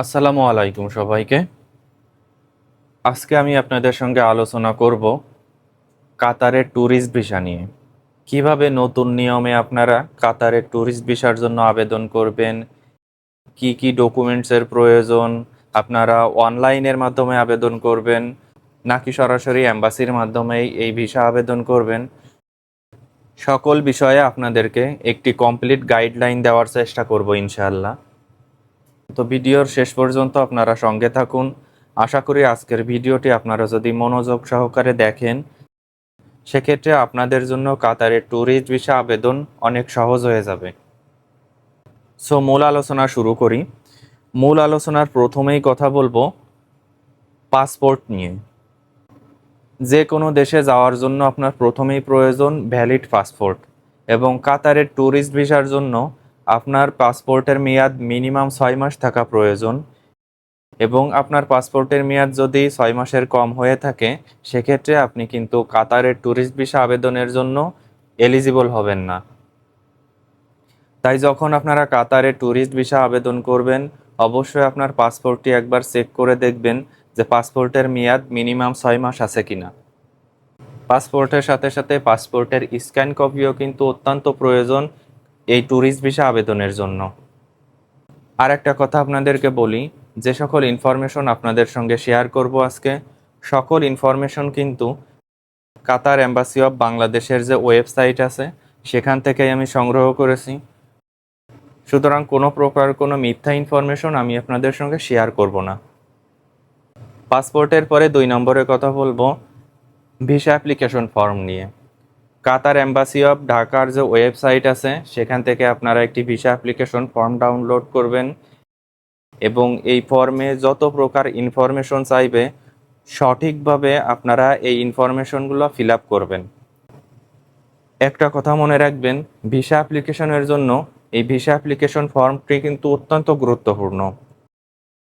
আসসালামু আলাইকুম সবাইকে। আজকে আমি আপনাদের সঙ্গে আলোচনা করব কাতারের ট্যুরিস্ট ভিসা নিয়ে। কীভাবে নতুন নিয়মে আপনারা কাতারের ট্যুরিস্ট ভিসার জন্য আবেদন করবেন? কি কি ডকুমেন্টসের প্রয়োজন? আপনারা অনলাইনের মাধ্যমে আবেদন করবেন? নাকি সরাসরি অ্যাম্বাসির মাধ্যমেই এই ভিসা আবেদন করবেন? সকল বিষয়ে আপনাদেরকে একটি কমপ্লিট গাইডলাইন দেওয়ার চেষ্টা করব ইনশাআল্লাহ। তো ভিডিওর শেষ পর্যন্ত আপনারা সঙ্গে থাকুন। আশা করি আজকের ভিডিওটি আপনারা যদি মনোযোগ সহকারে দেখেন, সেক্ষেত্রে আপনাদের জন্য কাতারের ট্যুরিস্ট ভিসা আবেদন অনেক সহজ হয়ে যাবে। সো মূল আলোচনা শুরু করি। মূল আলোচনার প্রথমেই কথা বলব পাসপোর্ট নিয়ে। যে কোনো দেশে যাওয়ার জন্য আপনার প্রথমেই প্রয়োজন ভ্যালিড পাসপোর্ট এবং কাতারের ট্যুরিস্ট ভিসার জন্য আপনার পাসপোর্টের মেয়াদ মিনিমাম ছয় মাস থাকা প্রয়োজন এবং আপনার পাসপোর্টের মেয়াদ যদি ছয় মাসের কম হয়ে থাকে, সেক্ষেত্রে আপনি কিন্তু কাতারের ট্যুরিস্ট ভিসা আবেদনের জন্য এলিজিবল হবেন না। তাই যখন আপনারা কাতারে ট্যুরিস্ট ভিসা আবেদন করবেন, অবশ্যই আপনার পাসপোর্টটি একবার চেক করে দেখবেন যে পাসপোর্টের মেয়াদ মিনিমাম ছয় মাস আছে কিনা। পাসপোর্টের সাথে সাথে পাসপোর্টের স্ক্যান কপিও কিন্তু অত্যন্ত প্রয়োজন এই ট্যুরিস্ট ভিসা আবেদনের জন্য। আর একটা কথা আপনাদেরকে বলি, যে সকল ইনফরমেশন আপনাদের সঙ্গে শেয়ার করব আজকে, সকল ইনফরমেশন কিন্তু কাতার এম্বাসি অফ বাংলাদেশের যে ওয়েবসাইট আছে, সেখান থেকেই আমি সংগ্রহ করেছি। সুতরাং কোনো প্রকার কোনো মিথ্যা ইনফরমেশন আমি আপনাদের সঙ্গে শেয়ার করব না। পাসপোর্টের পরে দুই নম্বরে কথা বলব ভিসা অ্যাপ্লিকেশন ফর্ম নিয়ে। কাতার এম্বাসি অফ ঢাকার যে ওয়েবসাইট আছে, সেখান থেকে আপনারা একটি ভিসা অ্যাপ্লিকেশন ফর্ম ডাউনলোড করবেন এবং এই ফর্মে যত প্রকার ইনফরমেশন চাইবে, সঠিকভাবে আপনারা এই ইনফরমেশনগুলো ফিল আপ করবেন। একটা কথা মনে রাখবেন, ভিসা অ্যাপ্লিকেশনের জন্য এই ভিসা অ্যাপ্লিকেশন ফর্মটি কিন্তু অত্যন্ত গুরুত্বপূর্ণ।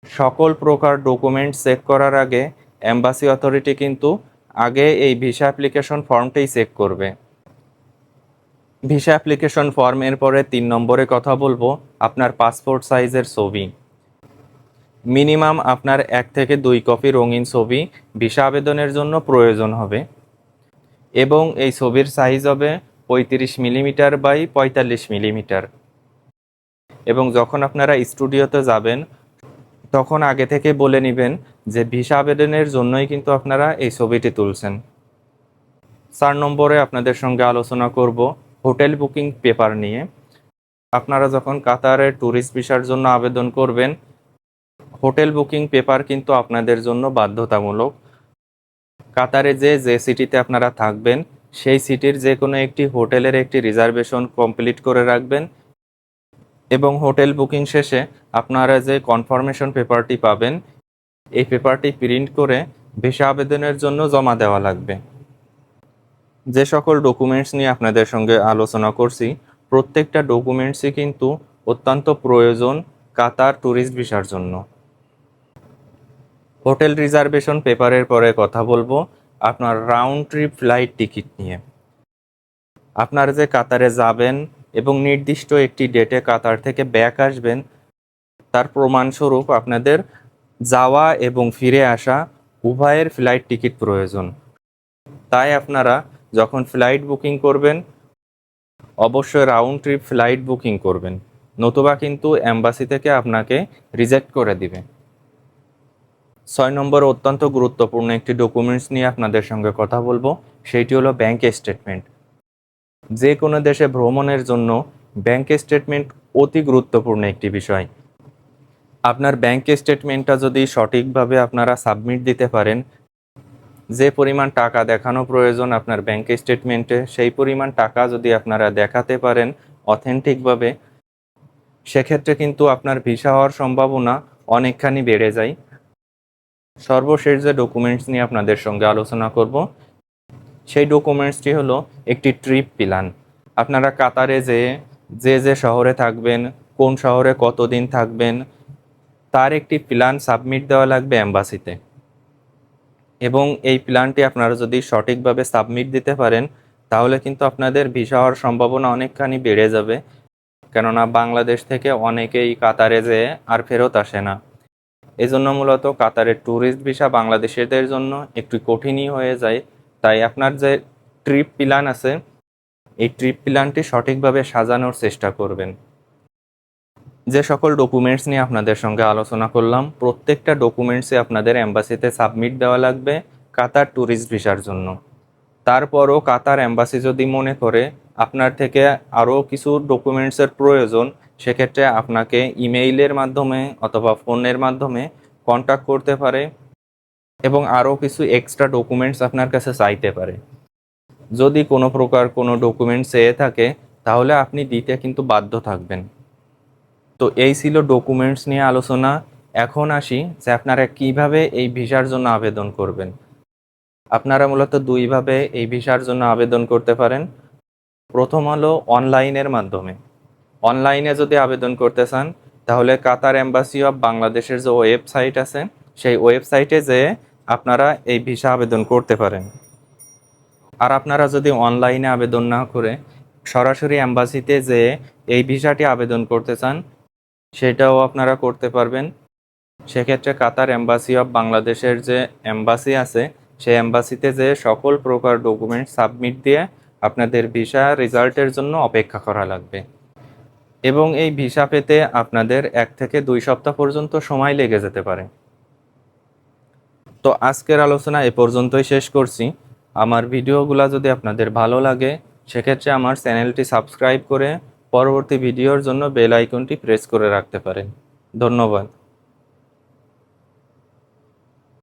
সকল প্রকার ডকুমেন্ট চেক করার আগে অ্যাম্বাসি অথরিটি কিন্তু আগে এই ভিসা অ্যাপ্লিকেশন ফর্মটাই চেক করবে। ভিসা অ্যাপ্লিকেশন ফর্মের পরে তিন নম্বরে কথা বলব, আপনার পাসপোর্ট সাইজের ছবি। মিনিমাম আপনার এক থেকে দুই কপি রঙিন ছবি, ভিসা আবেদনের জন্য প্রয়োজন হবে। এবং এই ছবির সাইজ হবে পঁয়ত্রিশ মিলিমিটার বাই পঁয়তাল্লিশ মিলিমিটার এবং যখন আপনারা স্টুডিওতে যাবেন, তখন আগে থেকে বলে নেবেন যে ভিসা আবেদনের জন্যই কিন্তু আপনারা এই ছবিটি তুলছেন। চার নম্বরে আপনাদের সঙ্গে আলোচনা করব হোটেল বুকিং পেপার নিয়ে। আপনারা যখন কাতারে ট্যুরিস্ট ভিসার জন্য আবেদন করবেন, হোটেল বুকিং পেপার কিন্তু আপনাদের জন্য বাধ্যতামূলক। কাতারে যে যে সিটিতে আপনারা থাকবেন, সেই সিটির যে কোনো একটি হোটেলের একটি রিজার্ভেশন কমপ্লিট করে রাখবেন। এবং হোটেল বুকিং শেষে আপনারা যে কনফার্মেশন পেপারটি পাবেন, এই পেপারটি প্রিন্ট করে ভিসা আবেদনের জন্য জমা দেওয়া লাগবে। যে সকল ডকুমেন্টস নিয়ে আপনাদের সঙ্গে আলোচনা করছি, প্রত্যেকটা ডকুমেন্টসই কিন্তু অত্যন্ত প্রয়োজন কাতার ট্যুরিস্ট ভিসার জন্য। হোটেল রিজার্ভেশন পেপারের পরে কথা বলব, আপনার রাউন্ড ট্রিপ ফ্লাইট টিকিট নিয়ে। আপনার যে কাতারে যাবেন এবং নির্দিষ্ট একটি ডেটে কাতার থেকে ব্যাক আসবেন, তার প্রমাণস্বরূপ আপনাদের যাওয়া এবং ফিরে আসা উভয়ের ফ্লাইট টিকিট প্রয়োজন। তাই আপনারা যখন ফ্লাইট বুকিং করবেন, অবশ্যই রাউন্ড ট্রিপ ফ্লাইট বুকিং করবেন। নতুবা কিন্তু অ্যাম্বাসি থেকে আপনাকে রিজেক্ট করে দিবে। ছয় নম্বর অত্যন্ত গুরুত্বপূর্ণ একটি ডকুমেন্টস নিয়ে আপনাদের সঙ্গে কথা বলব, সেইটি হলো ব্যাংক স্টেটমেন্ট যে কোনো দেশে ভ্রমণের জন্য ব্যাংক স্টেটমেন্ট অতি গুরুত্বপূর্ণ একটি বিষয়। আপনার ব্যাংক স্টেটমেন্টটা যদি সঠিকভাবে আপনারা সাবমিট দিতে পারেন যে পরিমাণ টাকা দেখানো প্রয়োজন আপনার ব্যাংক স্টেটমেন্টে সেই পরিমাণ টাকা যদি আপনারা দেখাতে পারেন অথেন্টিকভাবে সেক্ষেত্রে কিন্তু আপনার ভিসা হওয়ার সম্ভাবনা অনেকখানি বেড়ে যায়। সর্বশেষ যে ডকুমেন্টস নিয়ে আপনাদের সঙ্গে আলোচনা করব, সেই ডকুমেন্টসটি হলো একটি ট্রিপ প্ল্যান আপনারা কাতারে যে যে যে শহরে থাকবেন, কোন শহরে কতদিন থাকবেন, তার একটি প্ল্যান সাবমিট দেওয়া লাগবে অ্যাম্বাসিতে এবং এই প্ল্যানটি আপনারা যদি সঠিকভাবে সাবমিট দিতে পারেন, তাহলে কিন্তু আপনাদের ভিসা হওয়ার সম্ভাবনা অনেকখানি বেড়ে যাবে। কেননা বাংলাদেশ থেকে অনেকেই কাতারে যেয়ে আর ফেরত আসে না। এই জন্য মূলত কাতারের ট্যুরিস্ট ভিসা বাংলাদেশিদের জন্য একটু কঠিনই হয়ে যায়। তাই আপনার যে ট্রিপ প্ল্যান আছে, এই ট্রিপ প্ল্যানটি সঠিকভাবে সাজানোর চেষ্টা করবেন। যে সকল ডকুমেন্টস নিয়ে আপনাদের সঙ্গে আলোচনা করলাম, প্রত্যেকটা ডকুমেন্টসই আপনাদের অ্যাম্বাসিতে সাবমিট দেওয়া লাগবে কাতার ট্যুরিস্ট ভিসার জন্য। তারপরও কাতার অ্যাম্বাসি যদি মনে করে আপনার থেকে আরও কিছু ডকুমেন্টসের প্রয়োজন, সেক্ষেত্রে আপনাকে ইমেইলের মাধ্যমে অথবা ফোনের মাধ্যমে কন্ট্যাক্ট করতে পারে এবং আরও কিছু এক্সট্রা ডকুমেন্টস আপনার কাছে চাইতে পারে। যদি কোনো প্রকার কোনো ডকুমেন্টস চেয়ে থাকে, তাহলে আপনি দিতে কিন্তু বাধ্য থাকবেন। তো এই ছিল ডকুমেন্টস নিয়ে আলোচনা। এখন আসি যে আপনারা কীভাবে এই ভিসার জন্য আবেদন করবেন। আপনারা মূলত দুইভাবে এই ভিসার জন্য আবেদন করতে পারেন। প্রথম হলো অনলাইনের মাধ্যমে। অনলাইনে যদি আবেদন করতে চান, তাহলে কাতার এম্বাসি অফ বাংলাদেশের যে ওয়েবসাইট আছে, সেই ওয়েবসাইটে যেয়ে আপনারা এই ভিসা আবেদন করতে পারেন। আর আপনারা যদি অনলাইনে আবেদন না করে, সরাসরি অ্যাম্বাসিতে যেয়ে এই ভিসাটি আবেদন করতে চান সেটাও আপনারা করতে পারবেন। সেক্ষেত্রে কাতার এম্বাসি অফ বাংলাদেশের যে এম্বাসি আছে, সেই এম্বাসিতে যে সকল প্রকার ডকুমেন্ট সাবমিট দিয়ে আপনাদের ভিসা রেজাল্টের জন্য অপেক্ষা করা লাগবে। এবং এই ভিসা পেতে আপনাদের এক থেকে দুই সপ্তাহ পর্যন্ত সময় লেগে যেতে পারে। তো আজকের আলোচনা এ পর্যন্তই শেষ করছি। আমার ভিডিওগুলো যদি আপনাদের ভালো লাগে, সেক্ষেত্রে আমার চ্যানেলটি সাবস্ক্রাইব করে পরবর্তী ভিডিওর জন্য বেল আইকনটি প্রেস করে রাখতে পারেন। ধন্যবাদ।